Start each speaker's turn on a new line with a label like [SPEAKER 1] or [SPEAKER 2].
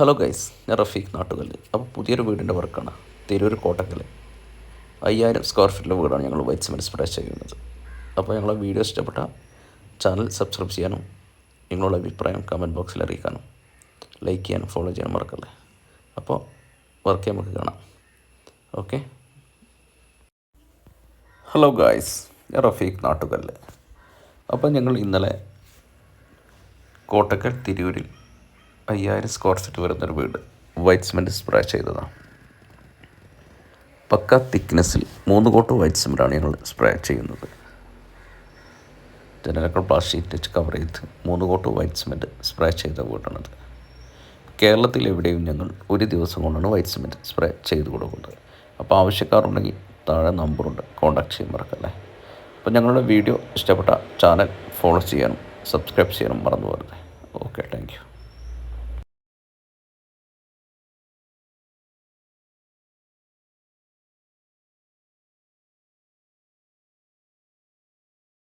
[SPEAKER 1] Hello guys ഞാൻ റഫീഖ് നാട്ടുകല്ല് അപ്പോൾ പുതിയൊരു വീടിന്റെ വർക്കാണ്. തിരൂർ കോട്ടക്കൽ അയ്യായിരം സ്ക്വയർ ഫീറ്റിലെ വീടാണ് ഞങ്ങൾ വൈറ്റ് സിമെന്റ് സ്പ്രേ ചെയ്യുന്നത്. അപ്പോൾ ഞങ്ങളെ വീഡിയോ ഇഷ്ടപ്പെട്ട ചാനൽ സബ്സ്ക്രൈബ് ചെയ്യാനും നിങ്ങളുടെ അഭിപ്രായം കമന്റ് ബോക്സിൽ അറിയിക്കാനും ലൈക്ക് ചെയ്യാനും ഫോളോ ചെയ്യാനും മറക്കല്ലേ? അപ്പോൾ വർക്ക് നമുക്ക് കാണാം. ഓക്കെ ഹലോ ഗായ്സ് ഞാൻ റഫീഖ് നാട്ടുകല്ല് അപ്പോൾ ഞങ്ങൾ ഇന്നലെ കോട്ടക്കൽ തിരൂരിൽ അയ്യായിരം സ്ക്വയർ ഫീറ്റ് വരുന്നൊരു വീട്. വൈറ്റ് സിമെന്റ് സ്പ്രേ ചെയ്തതാണ് പക്ക തിക്നെസ്സിൽ മൂന്ന് കോട്ട് വൈറ്റ് സിമെന്റാണ് ഞങ്ങൾ സ്പ്രേ ചെയ്യുന്നത്. ജനലക്കൾ പ്ലാസ്റ്റിക് വെച്ച് കവർ ചെയ്ത് മൂന്ന് കോട്ട് വൈറ്റ് സിമെന്റ് സ്പ്രേ ചെയ്ത വീടാണത്. കേരളത്തിൽ എവിടെയും ഞങ്ങൾ ഒരു ദിവസം കൊണ്ടാണ് വൈറ്റ് സിമെന്റ് സ്പ്രേ ചെയ്ത് കൊടുക്കുന്നത്. അപ്പോൾ ആവശ്യക്കാരുണ്ടെങ്കിൽ താഴെ നമ്പറുണ്ട് കോൺടാക്ട് ചെയ്യാൻ മറക്കല്ലേ. അപ്പോൾ ഞങ്ങളുടെ വീഡിയോ ഇഷ്ടപ്പെട്ട ചാനൽ ഫോളോ ചെയ്യാനും സബ്സ്ക്രൈബ് ചെയ്യാനും മറന്നു പോകരുത്. ഓക്കെ